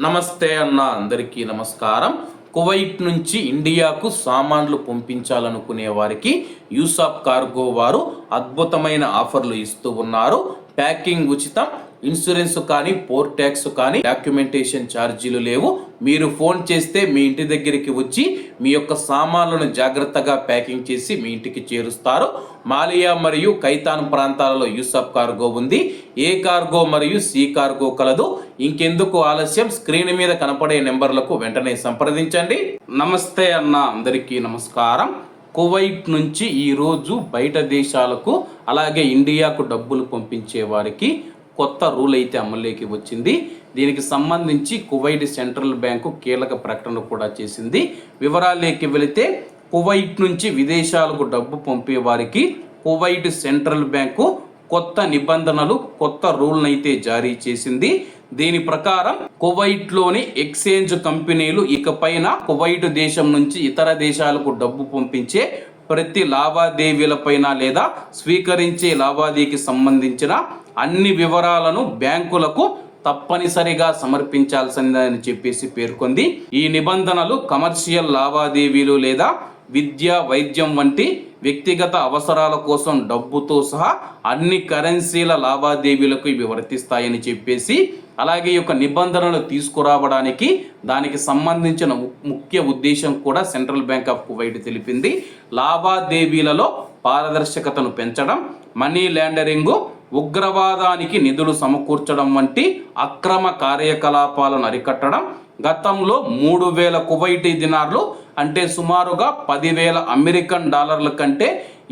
నమస్తే అన్న అందరికీ నమస్కారం. కువైట్ నుంచి ఇండియాకు సామాన్లు పంపించాలనుకునే వారికి యూసాఫ్ కార్గో వారు అద్భుతమైన ఆఫర్లు ఇస్తూ ఉన్నారు. ప్యాకింగ్ ఉచితం ఇన్సూరెన్స్ కానీ పోర్ ట్యాక్స్ కానీ డాక్యుమెంటేషన్ ఛార్జీలు లేవు. మీరు ఫోన్ చేస్తే మీ ఇంటి దగ్గరికి వచ్చి మీ యొక్క సామాన్లను జాగ్రత్తగా ప్యాకింగ్ చేసి మీ ఇంటికి చేరుస్తారు. మాలియా మరియు కైతాన్ ప్రాంతాలలో యూసఫ్ కార్గో ఉంది. ఏ కార్గో మరియు సి కార్గో కలదు. ఇంకెందుకు ఆలస్యం? స్క్రీన్ మీద కనపడే నెంబర్లకు వెంటనే సంప్రదించండి. నమస్తే అన్న అందరికీ నమస్కారం. కువైట్ నుంచి ఈరోజు బయట దేశాలకు అలాగే ఇండియాకు డబ్బులు పంపించే వారికి కొత్త రూల్ అయితే అమల్లోకి వచ్చింది. దీనికి సంబంధించి కువైట్ సెంట్రల్ బ్యాంకు కీలక ప్రకటన కూడా చేసింది. వివరాలేకి వెళితే కువైట్ నుంచి విదేశాలకు డబ్బు పంపే వారికి కువైట్ సెంట్రల్ బ్యాంకు కొత్త నిబంధనలు కొత్త రూల్ని అయితే జారీ చేసింది. దీని ప్రకారం కువైట్లోని ఎక్స్చేంజ్ కంపెనీలు ఇకపైన కువైట్ దేశం నుంచి ఇతర దేశాలకు డబ్బు పంపించే ప్రతి లావాదేవీలపైన లేదా స్వీకరించే లావాదేవీకి సంబంధించిన అన్ని వివరాలను బ్యాంకులకు తప్పనిసరిగా సమర్పించాల్సిందని చెప్పేసి పేర్కొంది. ఈ నిబంధనలు కమర్షియల్ లావాదేవీలు లేదా విద్య వైద్యం వంటి వ్యక్తిగత అవసరాల కోసం డబ్బుతో సహా అన్ని కరెన్సీల లావాదేవీలకు ఇవి వర్తిస్తాయని చెప్పేసి అలాగే ఈ యొక్క నిబంధనలు తీసుకురావడానికి దానికి సంబంధించిన ము- ముఖ్య ఉద్దేశం కూడా సెంట్రల్ బ్యాంక్ ఆఫ్ కువైట్ తెలిపింది. లావాదేవీలలో పారదర్శకతను పెంచడం మనీ ల్యాండరింగు ఉగ్రవాదానికి నిధులు సమకూర్చడం వంటి అక్రమ కార్యకలాపాలను అరికట్టడం గతంలో మూడు వేల కువైటీ దినార్లు అంటే సుమారుగా పదివేల అమెరికన్ డాలర్ల కంటే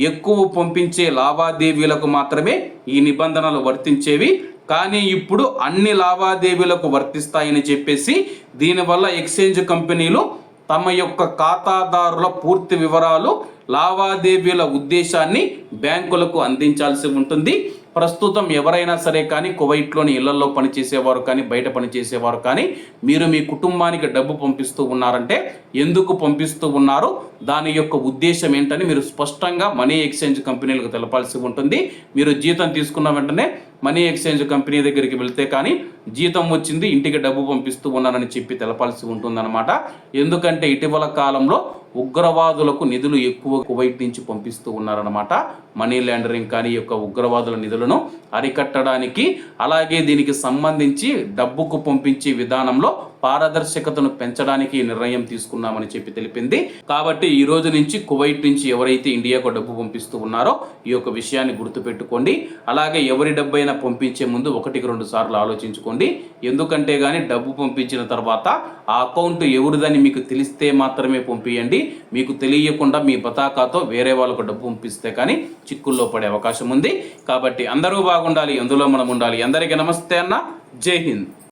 ఎక్కువ పంపించే లావాదేవీలకు మాత్రమే ఈ నిబంధనలు వర్తించేవి. కానీ ఇప్పుడు అన్ని లావాదేవీలకు వర్తిస్తాయని చెప్పేసి దీనివల్ల ఎక్స్చేంజ్ కంపెనీలు తమ యొక్క ఖాతాదారుల పూర్తి వివరాలు లావాదేవీల ఉద్దేశాన్ని బ్యాంకులకు అందించాల్సి ఉంటుంది. ప్రస్తుతం ఎవరైనా సరే కానీ కువైట్లోని ఇళ్ళలో పనిచేసేవారు కానీ బయట పనిచేసేవారు కానీ మీరు మీ కుటుంబానికి డబ్బు పంపిస్తూ ఉన్నారంటే ఎందుకు పంపిస్తూ ఉన్నారు? దాని యొక్క ఉద్దేశం ఏంటని మీరు స్పష్టంగా మనీ ఎక్స్చేంజ్ కంపెనీలకు తెలపాల్సి ఉంటుంది. మీరు జీతం తీసుకున్న వెంటనే మనీ ఎక్స్చేంజ్ కంపెనీ దగ్గరికి వెళ్తే కానీ జీతం వచ్చింది ఇంటికి డబ్బు పంపిస్తూ ఉన్నానని చెప్పి తెలపాల్సి ఉంటుందన్నమాట. ఎందుకంటే ఇటీవల కాలంలో ఉగ్రవాదులకు నిధులు ఎక్కువ కువైట్ నుంచి పంపిస్తూ ఉన్నారన్నమాట. మనీ లాండరింగ్ కానీ యొక్క ఉగ్రవాదుల నిధులను అరికట్టడానికి అలాగే దీనికి సంబంధించి డబ్బుకు పంపించే విధానంలో పారదర్శకతను పెంచడానికి నిర్ణయం తీసుకున్నామని చెప్పి తెలిపింది. కాబట్టి ఈ రోజు నుంచి కువైట్ నుంచి ఎవరైతే ఇండియాకు డబ్బు పంపిస్తూ ఉన్నారో ఈ యొక్క విషయాన్ని గుర్తుపెట్టుకోండి. అలాగే ఎవరి డబ్బు అయినా పంపించే ముందు ఒకటికి రెండు సార్లు ఆలోచించుకోండి. ఎందుకంటే కానీ డబ్బు పంపించిన తర్వాత ఆ అకౌంట్ ఎవరిదని మీకు తెలిస్తే మాత్రమే పంపించండి మీకు తెలియకుండా మీ బతాకాతో వేరే వాళ్ళకు డబ్బు పంపిస్తే కానీ చిక్కుల్లో పడే అవకాశం ఉంది. కాబట్టి అందరూ బాగుండాలి ఎందులో మనం ఉండాలి. అందరికీ నమస్తే అన్న. జై హింద్.